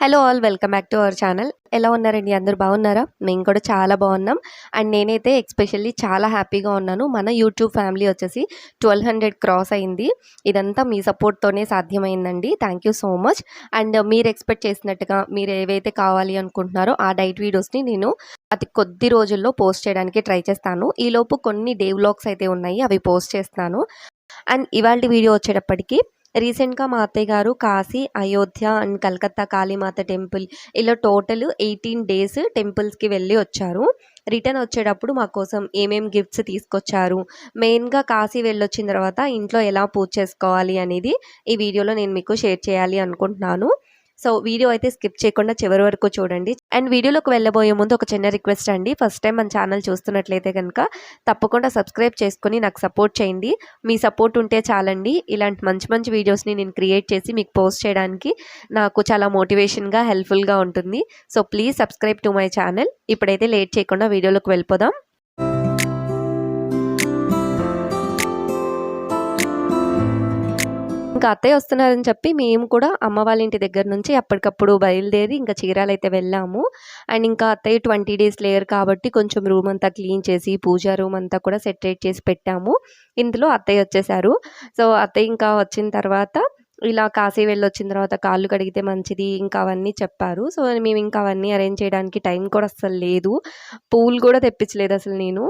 Hello all welcome back to our channel ఎలా ఉన్నారండి అందరూ బాగున్నారా? మేము కూడా చాలా బాగున్నాం. అండ్ నేనైతే ఎక్స్పెషల్లీ చాలా హ్యాపీగా ఉన్నాను. మన యూట్యూబ్ ఫ్యామిలీ వచ్చేసి ట్వెల్వ్ హండ్రెడ్ క్రాస్ అయింది. ఇదంతా మీ సపోర్ట్తోనే సాధ్యమైందండి. Thank you so much and మీరు ఎక్స్పెక్ట్ చేసినట్టుగా మీరు ఏవైతే కావాలి అనుకుంటున్నారో ఆ డైట్ వీడియోస్ని నేను అతి కొద్ది రోజుల్లో పోస్ట్ చేయడానికి ట్రై చేస్తాను. ఈలోపు కొన్ని డే వ్లాగ్స్ అయితే ఉన్నాయి అవి పోస్ట్ చేస్తాను. అండ్ ఇవాళ వీడియో వచ్చేటప్పటికి రీసెంట్గా మా అత్తయ్య గారు కాశీ అయోధ్య అండ్ కలకత్తా కాళీమాత టెంపుల్ ఇలా టోటల్ ఎయిటీన్ డేస్ టెంపుల్స్కి వెళ్ళి వచ్చారు. రిటర్న్ వచ్చేటప్పుడు మా కోసం ఏమేం గిఫ్ట్స్ తీసుకొచ్చారు. మెయిన్గా కాశీ వెళ్ళొచ్చిన తర్వాత ఇంట్లో ఎలా పూజ చేసుకోవాలి అనేది ఈ వీడియోలో నేను మీకు షేర్ చేయాలి అనుకుంటున్నాను. సో వీడియో అయితే స్కిప్ చేయకుండా చివరి వరకు చూడండి. అండ్ వీడియోలోకి వెళ్ళబోయే ముందు ఒక చిన్న రిక్వెస్ట్ అండి. ఫస్ట్ టైం మన ఛానల్ చూస్తున్నట్లయితే కనుక తప్పకుండా సబ్స్క్రైబ్ చేసుకొని నాకు సపోర్ట్ చేయండి. మీ సపోర్ట్ ఉంటే చాలండి. ఇలాంటి మంచి మంచి వీడియోస్ని నేను క్రియేట్ చేసి మీకు పోస్ట్ చేయడానికి నాకు చాలా మోటివేషన్గా హెల్ప్ఫుల్గా ఉంటుంది. So please subscribe to my channel. ఇప్పుడైతే లేట్ చేయకుండా వీడియోలోకి వెళ్ళిపోదాం. ఇంకా అత్తయ్య వస్తున్నారని చెప్పి మేము కూడా అమ్మ వాళ్ళ ఇంటి దగ్గర నుంచి అప్పటికప్పుడు బయలుదేరి ఇంకా చీరాలు అయితే వెళ్ళాము. అండ్ ఇంకా అత్తయ్య ట్వంటీ డేస్ లేయర్ కాబట్టి కొంచెం రూమ్ అంతా క్లీన్ చేసి పూజా రూమ్ అంతా కూడా సెటరేట్ చేసి పెట్టాము. ఇందులో అత్తయ్య వచ్చేసారు. సో అత్తయ్య ఇంకా వచ్చిన తర్వాత ఇలా కాశీ వెళ్ళొచ్చిన తర్వాత కాళ్ళు కడిగితే మంచిది ఇంకా అవన్నీ చెప్పారు. సో మేము ఇంకా అవన్నీ అరేంజ్ చేయడానికి టైం కూడా అస్సలు లేదు. పూలు కూడా తెప్పించలేదు అసలు నేను.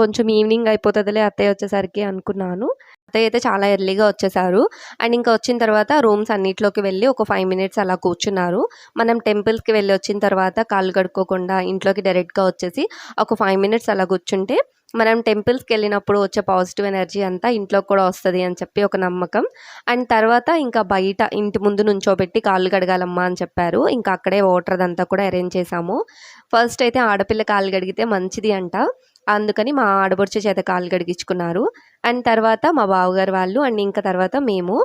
కొంచెం ఈవినింగ్ అయిపోతుందిలే అత్తయ్య వచ్చేసరికి అనుకున్నాను. అత్తయ్య అయితే చాలా ఎర్లీగా వచ్చేసారు. అండ్ ఇంకా వచ్చిన తర్వాత రూమ్స్ అన్నిట్లోకి వెళ్ళి ఒక ఫైవ్ మినిట్స్ అలా కూర్చున్నారు. మనం టెంపుల్స్కి వెళ్ళి వచ్చిన తర్వాత కాళ్ళు కడుక్కోకుండా ఇంట్లోకి డైరెక్ట్గా వచ్చేసి ఒక ఫైవ్ మినిట్స్ అలా కూర్చుంటే మనం టెంపుల్స్కి వెళ్ళినప్పుడు వచ్చే పాజిటివ్ ఎనర్జీ అంతా ఇంట్లో కూడా వస్తుంది అని చెప్పి ఒక నమ్మకం. అండ్ తర్వాత ఇంకా బయట ఇంటి ముందు నుంచోబెట్టి కాళ్ళు కడగాలమ్మా అని చెప్పారు. ఇంకా అక్కడే వాటర్ అదంతా కూడా అరేంజ్ చేసాము ఫస్ట్ అయితే ఆడపిల్ల కాళ్ళు కడిగితే మంచిది అంట. అందుకని మా ఆడబొడుచు చేత కాళ్ళు కడిగించుకున్నారు. అండ్ తర్వాత మా బావగారు వాళ్ళు అండ్ ఇంకా తర్వాత మేము.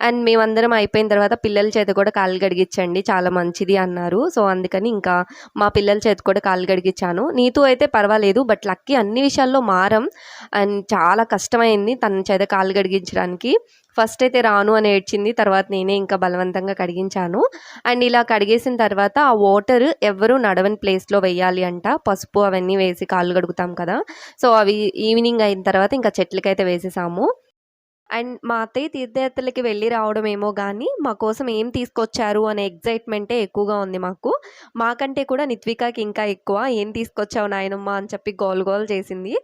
అండ్ మేమందరం అయిపోయిన తర్వాత పిల్లల చేత కూడా కాళ్ళు గడిగించండి చాలా మంచిది అన్నారు. సో అందుకని ఇంకా మా పిల్లల చేత కూడా కాళ్ళు గడిగించాను నీతో అయితే పర్వాలేదు బట్ లక్కీ అన్ని విషయాల్లో మారం. అండ్ చాలా కష్టమైంది తన చేత కాళ్ళు గడిగించడానికి ఫస్ట్ అయితే రాను అని ఏడ్చింది తర్వాత నేనే ఇంకా బలవంతంగా కడిగించాను. అండ్ ఇలా కడిగేసిన తర్వాత ఆ వాటర్ ఎవరు నడవని ప్లేస్లో వేయాలి అంట పసుపు అవన్నీ వేసి కాళ్ళు కడుగుతాం కదా. సో అవి ఈవినింగ్ అయిన తర్వాత ఇంకా చెట్లకైతే వేసేసాము. అండ్ మా అత్తయ్య తీర్థయాత్రలకి వెళ్ళి రావడం ఏమో కానీ మా కోసం ఏం తీసుకొచ్చారు అనే ఎగ్జైట్మెంటే ఎక్కువగా ఉంది మాకు. మాకంటే కూడా నిత్వికాకి ఇంకా ఎక్కువ ఏం తీసుకొచ్చావు నాయనమ్మ? అని చెప్పి గోల్ గోల్ చేసింది.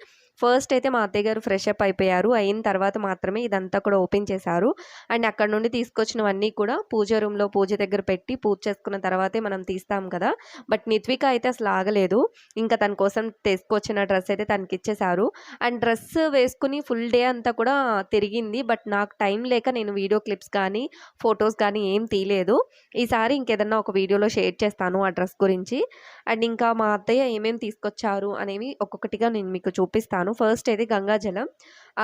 ఫస్ట్ అయితే మా అత్తయ్య గారు ఫ్రెష్ అప్ అయిపోయారు. అయిన తర్వాత మాత్రమే ఇదంతా కూడా ఓపెన్ చేశారు. అండ్ అక్కడ నుండి తీసుకొచ్చినవన్నీ కూడా పూజ రూమ్లో పూజ దగ్గర పెట్టి పూజ చేసుకున్న తర్వాతే మనం తీస్తాం కదా. బట్ నిత్విక అయితే అసలు ఆగలేదు. ఇంకా తన కోసం తీసుకొచ్చిన డ్రెస్ అయితే తనకి ఇచ్చేశారు. అండ్ డ్రెస్ వేసుకుని ఫుల్ డే అంతా కూడా తిరిగింది. బట్ నాకు టైం లేక నేను వీడియో క్లిప్స్ కానీ ఫొటోస్ కానీ ఏం తీయలేదు. ఈసారి ఇంకేదన్నా ఒక వీడియోలో షేర్ చేస్తాను ఆ డ్రెస్ గురించి. అండ్ ఇంకా మా అత్తయ్య ఏమేమి తీసుకొచ్చారు అనేవి ఒక్కొక్కటిగా నేను మీకు చూపిస్తాను. ఫస్ట్ అయితే గంగాజలం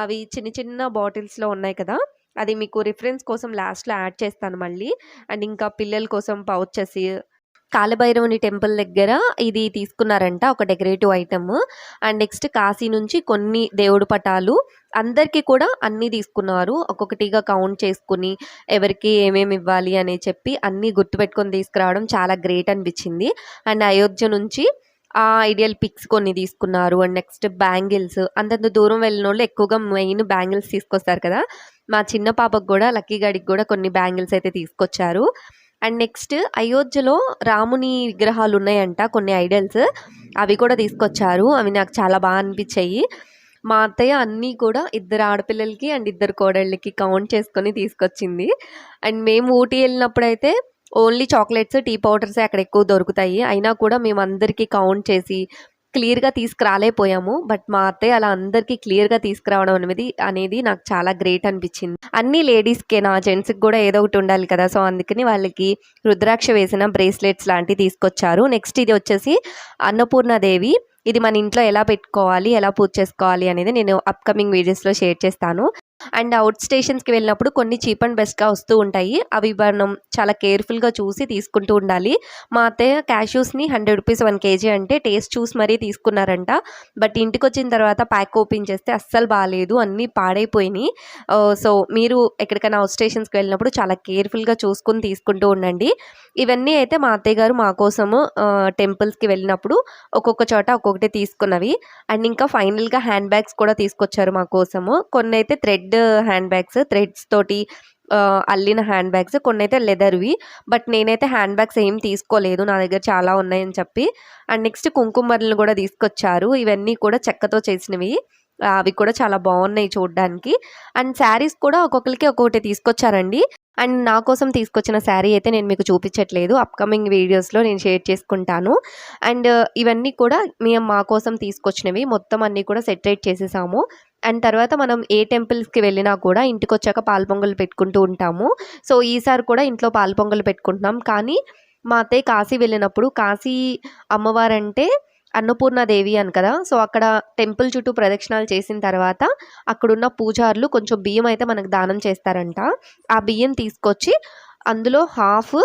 అవి చిన్న చిన్న బాటిల్స్లో ఉన్నాయి కదా అది మీకు రిఫరెన్స్ కోసం లాస్ట్లో యాడ్ చేస్తాను మళ్ళీ. అండ్ ఇంకా పిల్లల కోసం పౌచెస్. కాలభైరవుని టెంపుల్ దగ్గర ఇది తీసుకున్నారంట ఒక decorative item. And next Kashi నుంచి కొన్ని దేవుడు పటాలు అందరికీ కూడా అన్నీ తీసుకున్నారు. ఒక్కొక్కటిగా కౌంట్ చేసుకుని ఎవరికి ఏమేమి ఇవ్వాలి అని చెప్పి అన్నీ గుర్తుపెట్టుకొని తీసుకురావడం చాలా గ్రేట్ అనిపించింది. అండ్ అయోధ్య నుంచి ఆ ఐడియల్ పిక్స్ కొన్ని తీసుకున్నారు. And next bangles. అంతంత దూరం వెళ్ళిన వాళ్ళు ఎక్కువగా మెయిన్ బ్యాంగిల్స్ తీసుకొస్తారు కదా. మా చిన్న పాపకు కూడా లక్కీ గడికి కూడా కొన్ని బ్యాంగిల్స్ అయితే తీసుకొచ్చారు. అండ్ నెక్స్ట్ అయోధ్యలో రాముని విగ్రహాలు ఉన్నాయంట కొన్ని ఐడల్స్ అవి కూడా తీసుకొచ్చారు. అవి నాకు చాలా బాగా అనిపించాయి. మా అత్తయ్య అన్నీ కూడా ఇద్దరు ఆడపిల్లలకి అండ్ ఇద్దరు కోడళ్ళకి కౌంట్ చేసుకొని తీసుకొచ్చింది. అండ్ మేము ఊటీ వెళ్ళినప్పుడైతే ఓన్లీ చాక్లెట్స్ టీ పౌడర్సే అక్కడ ఎక్కువ దొరుకుతాయి. అయినా కూడా మేము అందరికీ కౌంట్ చేసి క్లియర్గా తీసుకురాలేకపోయాము. బట్ మా అత్తయ్య అలా అందరికీ క్లియర్గా తీసుకురావడం అనేది అనేది నాకు చాలా గ్రేట్ అనిపించింది. అన్ని లేడీస్కే నా జెంట్స్కి కూడా ఏదో ఒకటి ఉండాలి కదా. సో అందుకని వాళ్ళకి రుద్రాక్ష వేసిన బ్రేస్లెట్స్ లాంటివి తీసుకొచ్చారు. నెక్స్ట్ ఇది వచ్చేసి అన్నపూర్ణదేవి ఇది మన ఇంట్లో ఎలా పెట్టుకోవాలి ఎలా పూజ చేసుకోవాలి అనేది నేను అప్కమింగ్ వీడియోస్లో షేర్ చేస్తాను. అండ్ అవుట్ స్టేషన్స్‌కి వెళ్ళినప్పుడు కొన్ని చీప్ అండ్ బెస్ట్‌గా వస్తూ ఉంటాయి. అవి మనం చాలా కేర్‌ఫుల్‌గా చూసి తీసుకుంటూ ఉండాలి. మా అత్తయ్య క్యాష్యూస్‌ని హండ్రెడ్ రూపీస్ వన్ కేజీ అంటే టేస్ట్ చూసి మరీ తీసుకున్నారంట. బట్ ఇంటికి వచ్చిన తర్వాత ప్యాక్ ఓపెన్ చేస్తే అస్సలు బాగాలేదు అన్నీ పాడైపోయినాయి సో మీరు ఎక్కడికైనా అవుట్ స్టేషన్స్‌కి వెళ్ళినప్పుడు చాలా కేర్‌ఫుల్‌గా చూసుకొని తీసుకుంటూ ఉండండి. ఇవన్నీ అయితే మా అత్తయ్య గారు మా కోసము టెంపుల్స్‌కి వెళ్ళినప్పుడు ఒక్కొక్క చోట ఒక్కొక్కటి తీసుకున్నవి. అండ్ ఇంకా ఫైనల్‌గా హ్యాండ్ బ్యాగ్స్ కూడా తీసుకొచ్చారు మా కోసము. అయితే థ్రెడ్ హ్యాండ్ బ్యాగ్స్ థ్రెడ్స్ తోటి అల్లిన హ్యాండ్ బ్యాగ్స్ కొన్ని అయితే లెదర్‌వి. బట్ నేనైతే హ్యాండ్ బ్యాగ్స్ ఏం తీసుకోలేదు. నా దగ్గర చాలా ఉన్నాయని చెప్పి. అండ్ నెక్స్ట్ కుంకుమర్లు కూడా తీసుకొచ్చారు. ఇవన్నీ కూడా చెక్కతో చేసినవి. అవి కూడా చాలా బాగున్నాయి చూడడానికి అండ్ శారీస్ కూడా ఒక్కొక్కరికి ఒక్కొక్కటి తీసుకొచ్చారండి. అండ్ నా కోసం తీసుకొచ్చిన శారీ అయితే నేను మీకు చూపించట్లేదు. అప్‌కమింగ్ వీడియోస్‌లో నేను షేర్ చేసుకుంటాను. అండ్ ఇవన్నీ కూడా మేము మా కోసం తీసుకొచ్చినవి. మొత్తం అన్నీ కూడా సెటరేట్ చేసేసాము. అండ్ తర్వాత మనం ఏ టెంపుల్స్‌కి వెళ్ళినా కూడా ఇంటికొచ్చాక పాలు పొంగల్ పెట్టుకుంటూ ఉంటాము. సో ఈసారి కూడా ఇంట్లో పాలు పొంగలు పెట్టుకుంటున్నాం. కానీ మా అత్తయ్య కాశీ వెళ్ళినప్పుడు కాశీ అమ్మవారంటే అన్నపూర్ణాదేవి అని కదా! సో అక్కడ టెంపుల్ చుట్టూ ప్రదక్షిణాలు చేసిన తర్వాత అక్కడున్న పూజారులు కొంచెం బియ్యం అయితే మనకు దానం చేస్తారంట. ఆ బియ్యం తీసుకొచ్చి అందులో హాఫ్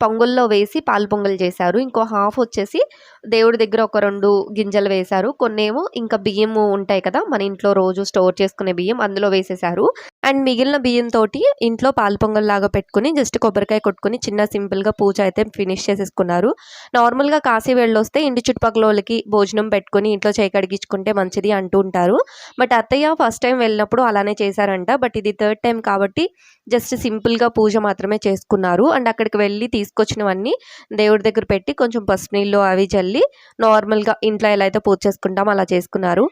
పొంగల్లో వేసి పాలు పొంగల్ చేశారు. ఇంకో హాఫ్ వచ్చేసి దేవుడి దగ్గర ఒక రెండు గింజలు వేశారు. కొన్నేమో ఇంకా బియ్యము ఉంటాయి కదా! మన ఇంట్లో రోజు స్టోర్ చేసుకునే బియ్యం అందులో వేసేశారు. అండ్ మిగిలిన బియ్యంతో ఇంట్లో పాలు పొంగల్‌లాగా పెట్టుకొని జస్ట్ కొబ్బరికాయ కొట్టుకొని చిన్న సింపుల్‌గా పూజ అయితే ఫినిష్ చేసేసుకున్నారు. నార్మల్‌గా కాశీ వెళ్ళొస్తే ఇంటి చుట్టుపక్కల వాళ్ళకి భోజనం పెట్టుకొని ఇంట్లో చేయి కడిగించుకుంటే మంచిది అంటూ ఉంటారు. బట్ అత్తయ్య ఫస్ట్ టైం వెళ్ళినప్పుడు అలానే చేశారంట. బట్ ఇది థర్డ్ టైం కాబట్టి జస్ట్ సింపుల్‌గా పూజ మాత్రమే చేసుకున్నారు. అండ్ అక్కడికి వెళ్ళి తీసుకొచ్చినవన్నీ దేవుడి దగ్గర పెట్టి కొంచెం పసుపు నీళ్ళు అవి చల్లి నార్మల్‌గా ఇంట్లో ఎలా అయితే పూజ చేసుకుంటామో అలా చేసుకున్నారు.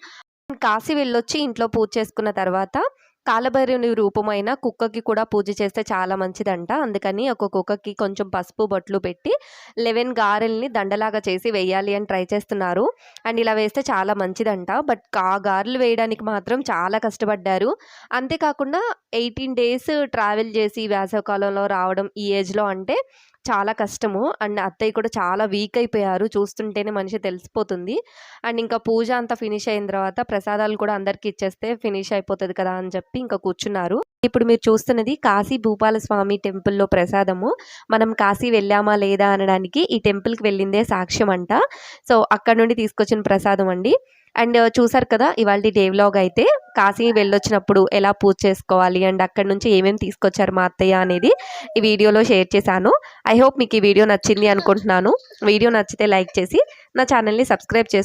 కాశీ వెళ్ళొచ్చి ఇంట్లో పూజ చేసుకున్న తర్వాత కాలభైరవుని రూపమైన కుక్కకి కూడా పూజ చేస్తే చాలా మంచిదంట. అందుకని ఒక కుక్కకి కొంచెం పసుపు, బొట్లు పెట్టి 11 గారెల్ని దండలాగా చేసి వేయాలి అని ట్రై చేస్తున్నారు. అండ్ ఇలా వేస్తే చాలా మంచిదంట. బట్ ఆ గారెలు వేయడానికి మాత్రం చాలా కష్టపడ్డారు. అంతేకాకుండా 18 డేస్ ట్రావెల్ చేసి వేసవికాలంలో రావడం ఈ ఏజ్‌లో అంటే చాలా కష్టము. అండ్ అత్తయ్య కూడా చాలా వీక్ అయిపోయారు. చూస్తుంటేనే మనిషి తెలిసిపోతుంది. అండ్ ఇంకా పూజ అంతా ఫినిష్ అయిన తర్వాత ప్రసాదాలు కూడా అందరికి ఇచ్చేస్తే ఫినిష్ అయిపోతుంది కదా! అని చెప్పి ఇంకా కూర్చున్నారు. ఇప్పుడు మీరు చూస్తున్నది కాశీ భూపాల స్వామి టెంపుల్‌లో ప్రసాదము. మనం కాశీ వెళ్ళామా లేదా అనడానికి ఈ టెంపుల్‌కి వెళ్ళిందే సాక్ష్యం అంట. సో అక్కడి నుండి తీసుకొచ్చిన ప్రసాదం అండి. అండ్ చూసారు కదా! ఇవాళ డే వ్లాగ్ అయితే కాశీ వెళ్ళొచ్చినప్పుడు ఎలా పూజ చేసుకోవాలి అండ్ అక్కడి నుంచి ఏమేమి తీసుకొచ్చారు మా అత్తయ్య అనేది ఈ వీడియోలో షేర్ చేశాను. ఐ హోప్ మీకు ఈ వీడియో నచ్చింది అనుకుంటున్నాను. వీడియో నచ్చితే లైక్ చేసి నా ఛానల్‌ని సబ్స్క్రైబ్ చేసుకో